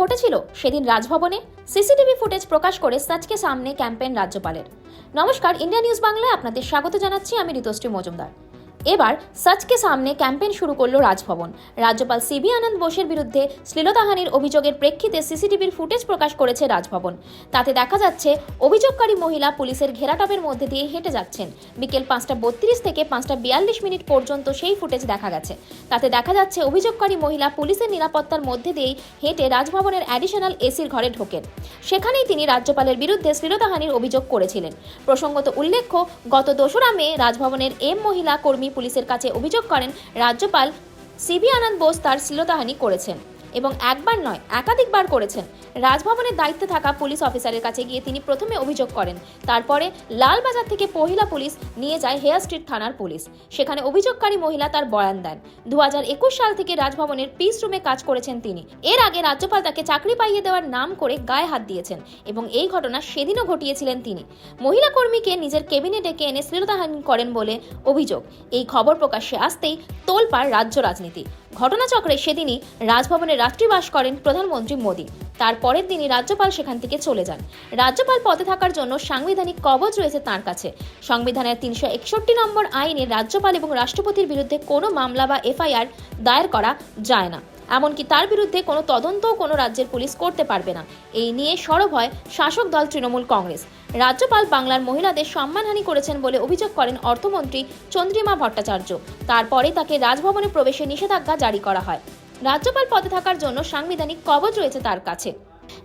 ঘটেছিল সেদিন রাজভবনে CCTV footage প্রকাশ করে সাজকে সামনে ক্যাম্পেন রাজ্যপালের। নমস্কার, ইন্ডিয়া নিউজ বাংলায় আপনাদের স্বাগত জানাচ্ছি। আমি ঋতুশ্রী মজুমদার। এবার সাচকে সামনে ক্যাম্পেইন শুরু করল রাজভবন। রাজ্যপাল সিবি আনন্দ বোসের বিরুদ্ধে শ্লীলতাহানির অভিযোগের প্রেক্ষিতে সিসিটিভির ফুটেজ প্রকাশ করেছে রাজভবন। তাতে দেখা যাচ্ছে, অভিযোগকারী মহিলা পুলিশের ঘেরাটপের মধ্যে দিয়ে হেঁটে যাচ্ছেন। বিকেল পাঁচটা বত্রিশ থেকে পাঁচটা বিয়াল্লিশ মিনিট পর্যন্ত সেই ফুটেজ দেখা গেছে। তাতে দেখা যাচ্ছে, অভিযোগকারী মহিলা পুলিশের নিরাপত্তার মধ্যে দিয়েই হেঁটে রাজভবনের অ্যাডিশনাল এসির ঘরে ঢোকেন। সেখানেই তিনি রাজ্যপালের বিরুদ্ধে শ্লীলতাহানির অভিযোগ করেছিলেন। প্রসঙ্গত উল্লেখ্য, গত দোসরা মে রাজভবনের এম মহিলা কর্মী পুলিশের কাছে অভিযোগ করেন। রাজ্যপাল সিবি আনন্দ বোস তার শ্লীলতাহানি করেছেন। এবং একবার নয়, একাধিকবার করেছেন। রাজভবনের দায়িত্বে থাকা পুলিশ অফিসারের কাছে গিয়ে তিনি প্রথমে অভিযোগ করেন। তারপরে লালবাজার থেকে মহিলা পুলিশ নিয়ে যায় হেয়ার স্ট্রিট থানার পুলিশ। সেখানে অভিযোগকারী মহিলা তার বয়ান দেন। দু হাজার একুশ সাল থেকে রাজভবনের পিস রুমে কাজ করেছেন তিনি। এর আগে রাজ্যপাল তাকে চাকরি পাইয়ে দেওয়ার নাম করে গায়ে হাত দিয়েছেন এবং এই ঘটনা সেদিনও ঘটিয়েছিলেন তিনি। মহিলা কর্মীকে নিজের কেবিনে ডেকে এনে শ্লীলতাহানি করেন বলে অভিযোগ। এই খবর প্রকাশ্যে আসতেই তোলপাড় রাজ্য রাজনীতি। ঘটনাচক্রে সেদিনই রাজভবনে রাত্রিবাস করেন প্রধানমন্ত্রী মোদী। তার পরের দিনই রাজ্যপাল সেখান থেকে চলে যান। রাজ্যপাল পদে থাকার জন্য সাংবিধানিক কবচ রয়েছে তার কাছে। সংবিধানের তিনশো একষট্টি নম্বর আইনে রাজ্যপাল এবং রাষ্ট্রপতির বিরুদ্ধে কোনো মামলা বা এফআইআর দায়ের করা যায় না। এমনকি তার বিরুদ্ধে কোনো তদন্তও কোনো রাজ্যের পুলিশ করতে পারবে না। এই নিয়ে সরব হয় শাসক দল তৃণমূল কংগ্রেস। রাজ্যপাল বাংলার মহিলাদের সম্মানহানি করেছেন বলে অভিযোগ করেন অর্থমন্ত্রী চন্দ্রিমা ভট্টাচার্য। তারপরে তাকে রাজভবনে প্রবেশে নিষেধাজ্ঞা জারি করা হয়। রাজ্যপাল পদে থাকার জন্য সাংবিধানিক কবচ রয়েছে তার কাছে।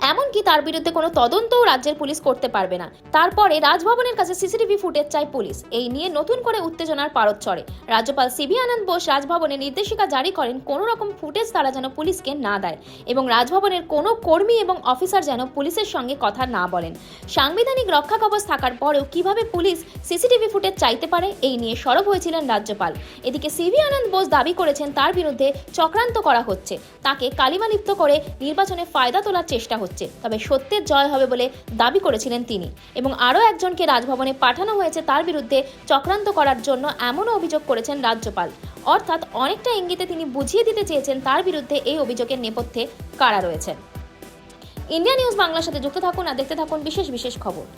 এমনকি তার বিরুদ্ধে কোনো তদন্তও রাজ্যের পুলিশ করতে পারবে না। তারপরে রাজভবনের কাছে সিসিটিভি ফুটেজ চায় পুলিশ। এই নিয়ে নতুন করে উত্তেজনার পারদ চড়ে। রাজ্যপাল সিবি আনন্দ বোস রাজভবনে নির্দেশিকা জারি করেন, কোনো রকম ফুটেজ তারা যেন পুলিশকে না দেয় এবং রাজভবনের কোনো কর্মী এবং অফিসার যেন পুলিশের সঙ্গে কথা না বলেন। সাংবিধানিক রক্ষা কবচ থাকার পরেও কীভাবে পুলিশ সিসিটিভি ফুটেজ চাইতে পারে, এই নিয়ে সরব হয়েছিলেন রাজ্যপাল। এদিকে সিবি আনন্দ বোস দাবি করেছেন, তার বিরুদ্ধে চক্রান্ত করা হচ্ছে। তাকে কালিমালিপ্ত করে নির্বাচনে ফায়দা তোলার চেষ্টা হচ্ছে, তবে সত্যের জয় হবে বলে দাবি করেছিলেন তিনি। এবং আরও একজনকে রাজভবনে পাঠানো হয়েছে তার বিরুদ্ধে চক্রান্ত করার জন্য এমনও অভিযোগ করেছেন রাজ্যপাল। অর্থাৎ অনেকটা ইঙ্গিতে তিনি বুঝিয়ে দিতে চেয়েছেন তার বিরুদ্ধে এই অভিযোগের নেপথ্যে কারা রয়েছেন। ইন্ডিয়া নিউজ বাংলার সাথে যুক্ত থাকুন আর দেখতে থাকুন বিশেষ বিশেষ খবর।